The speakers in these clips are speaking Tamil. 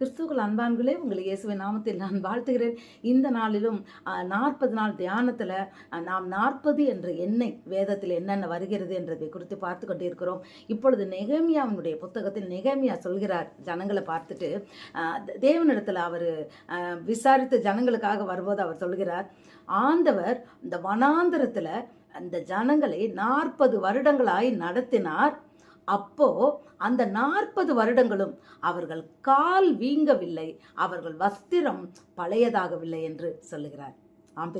கிறிஸ்துக்கள் அன்பான்களே உங்களை இயேசுவின் நாமத்தில் நான் வாழ்த்துகிறேன். இந்த நாளிலும் நாற்பது நாள் தியானத்தில் நாம் நாற்பது என்ற எண்ணெய் வேதத்தில் என்னென்ன வருகிறது என்றதை குறித்து பார்த்து கொண்டிருக்கிறோம். இப்பொழுது நெகமியாவினுடைய புத்தகத்தில் நெகமியா சொல்கிறார் ஜனங்களை பார்த்துட்டு தேவனிடத்தில் அவர் விசாரித்து ஜனங்களுக்காக வரும்போது அவர் சொல்கிறார் ஆண்டவர் இந்த வனாந்தரத்தில் அந்த ஜனங்களை நாற்பது வருடங்களாய் நடத்தினார் அப்போ அந்த நாற்பது வருடங்களும் அவர்கள் கால் வீங்கவில்லை. அவர்கள் வஸ்திரம் பழையதாகவில்லை என்று சொல்லுகிறார். ஆம்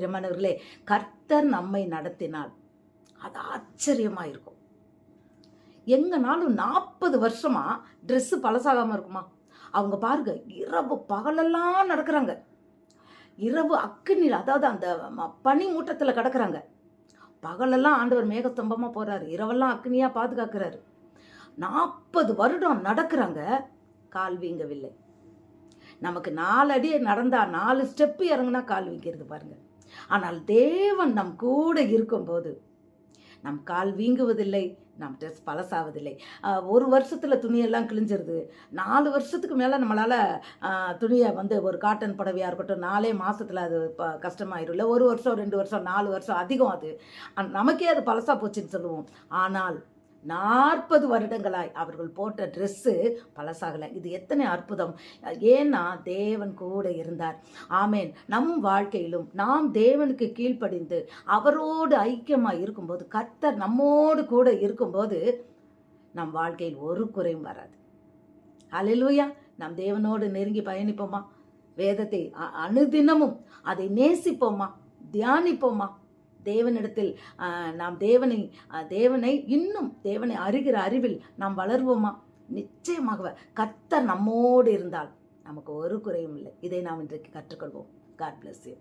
கர்த்தர் நம்மை நடத்தினால் அது ஆச்சரியமாக இருக்கும். எங்கனாலும் நாற்பது வருஷமா ட்ரெஸ்ஸு பழசாகாமல் இருக்குமா? அவங்க பாருங்க இரவு பகலெல்லாம் நடக்கிறாங்க. இரவு அக்குனில் அதாவது அந்த ம- பனி மூட்டத்தில் கிடக்குறாங்க. பகலெல்லாம் ஆண்டவர் மேகஸ்தம்பமாக போகிறாரு இரவெல்லாம் அக்னியாக பாதுகாக்கிறாரு. நாற்பது வருடம் நடக்கிறாங்க கால் வீங்கவில்லை. நமக்கு நாலு அடி நடந்தா நாலு ஸ்டெப்பு இறங்குனா கால் வீங்கிறது பாருங்க. ஆனால் தேவன் நம் கூட இருக்கும்போது நம் கால் வீங்குவதில்லை நம் ட்ரெஸ் பழசாவதில்லை. ஒரு வருஷத்தில் துணியெல்லாம் கிழிஞ்சிருது. நாலு வருஷத்துக்கு மேலே நம்மளால் துணியை வந்து ஒரு காட்டன் புடவையாக இருக்கட்டும் நாலே மாதத்தில் அது இப்போ கஷ்டமாயிரும். இல்லை ஒரு வருஷம் ரெண்டு வருஷம் நாலு வருஷம் அதிகம் அது. நமக்கே அது பழசாக போச்சுன்னு சொல்லுவோம். ஆனால் நாற்பது வருடங்களாய் அவர்கள் போட்ட ட்ரெஸ்ஸு பழசாகலை. இது எத்தனை அற்புதம். ஏன்னா தேவன் கூட இருந்தார். ஆமேன். நம் வாழ்க்கையிலும் நாம் தேவனுக்கு கீழ்ப்படிந்து அவரோடு ஐக்கியமாக இருக்கும்போது கர்த்தர் நம்மோடு கூட இருக்கும்போது நம் வாழ்க்கையில் ஒரு குறையும் வராது. அலையிலூயா நாம் தேவனோடு நெருங்கி பயணிப்போமா? வேதத்தை அ- அனுதினமும் அதை நேசிப்போமா? தியானிப்போமா? தேவனிடத்தில் நாம் தேவனை தேவனை இன்னும் தேவனை அறிகிற அறிவில் நாம் வளர்வோமா? நிச்சயமாக கத்தர் நம்மோடு இருந்தால் நமக்கு ஒரு குறையும் இல்லை. இதை நாம் இன்றைக்கு கற்றுக்கொள்வோம். God bless you